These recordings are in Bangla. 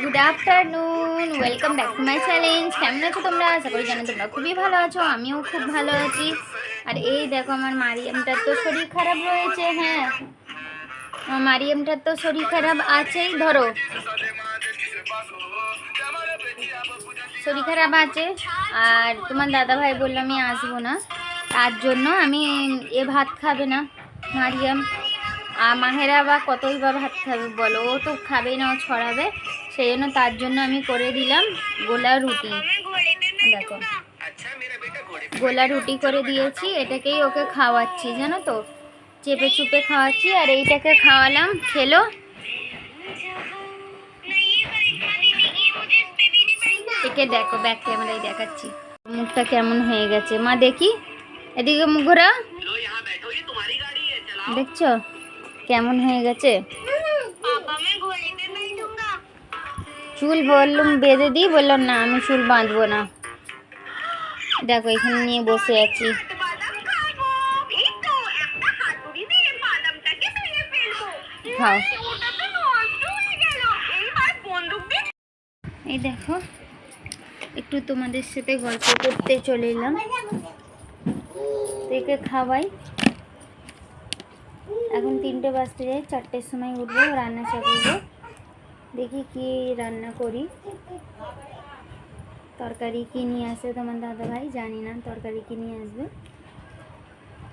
Good afternoon welcome back to my challenge কেমন আছো তোমরা? আশা করি জানো তোমরা খুবই ভালো আছো, আমিও খুব ভালো আছি। আর এই দেখো, আমার মারিয়ামটার তো শরীর খারাপ রয়েছে হ্যাঁ। মারিয়ামটার তো শরীর খারাপ আছেই, ধরো। শরীর খারাপ আছে, আর তোমার দাদা ভাই বলল আমি আসব না। তার জন্য আমি এ ভাত খাবে না, মারিয়াম। আর মাহেরা বা কতই বা ভাত খাবে বলো, ও তো খাবে না, ও ছড়াবে। সেই জন্য তার জন্য আমি করে দিলাম গোলা রুটি। দেখো। গোলা রুটি করে দিয়েছি, এটাকেই ওকে খাওয়াচ্ছি, জানো তো? চেপে চুপে খাওয়াচ্ছি, আর এইটাকে খাওয়ালাম, খেলো। একে দেখো ব্যাক ক্যামেরায় দেখাচ্ছি। মুখটা কেমন হয়ে গেছে। মা দেখি, এদিকে মুখ দেখছ? কেমন হয়ে গেছে? চুল বললুম বেঁধে দিই বললাম না আমি চুল বাঁধবো না। দেখো এখানে নিয়ে বসে আছি। খাও। এই দেখো একটু তোমাদের সাথে গল্প করতে চলে এলাম। থেকে খাওয়াই? এখন তিনটে বাজতে যায় চারটের সময় উঠবো, রান্না চাপাবো। দেখি কি রান্না করি। তরকারি কি নিয়ে আসে তোমার দাদা ভাই জানি না, তরকারি কি নিয়ে আসবে।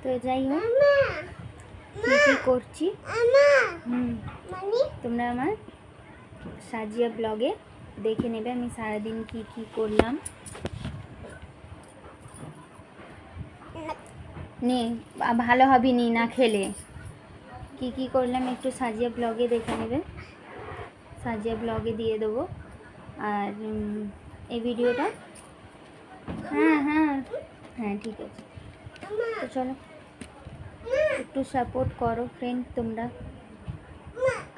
তো যাই হোক, কী কী করছি? হুম, তোমরা আমার সাজিয়া ব্লগে দেখে নেবে, আমি সারাদিন কি কি করলাম। নে, ভালো হবি নি না খেলে। কি কি করলাম একটু সাজিয়া ব্লগে দেখে নেবে। সাজিয়া ব্লগে দিয়ে দেবো। আর এই ভিডিওটা? হ্যাঁ হ্যাঁ। হ্যাঁ ঠিক আছে। তো চলো, একটু সাপোর্ট করো ফ্রেন্ড তোমরা।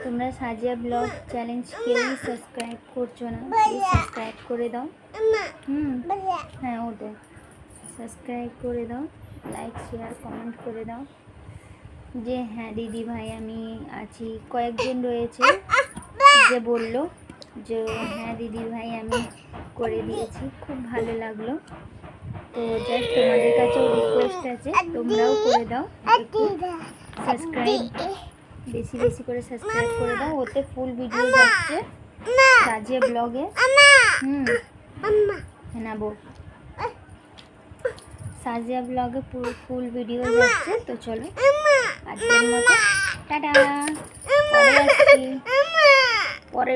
তোমরা সাজিয়া ব্লগ চ্যালেঞ্জ কেউই সাবস্ক্রাইব করছ না সাবস্ক্রাইব করে দাও। হুম হ্যাঁ ওটাই। সাবস্ক্রাইব করে দাও লাইক শেয়ার কমেন্ট করে দাও। যে হ্যাঁ দিদি ভাই আমি আছি। কয়েকজন রয়েছে যে বলল যে হ্যাঁ দিদি ভাই আমি করে দিয়েছি। খুব ভালো লাগল। তো জাস্ট তোমাদের কাছেও রিকোয়েস্ট আছে তোমরাও করে দাও সাবস্ক্রাইব বেশি বেশি করে সাবস্ক্রাইব করে দাও। ওতে ফুল ভিডিও যাচ্ছে সাজিয়ে ব্লগে হুম। সাজিয়া ব্লগে পুরো ফুল ভিডিও যাচ্ছে তো চলো। আজকের মতো। টাটা। পরে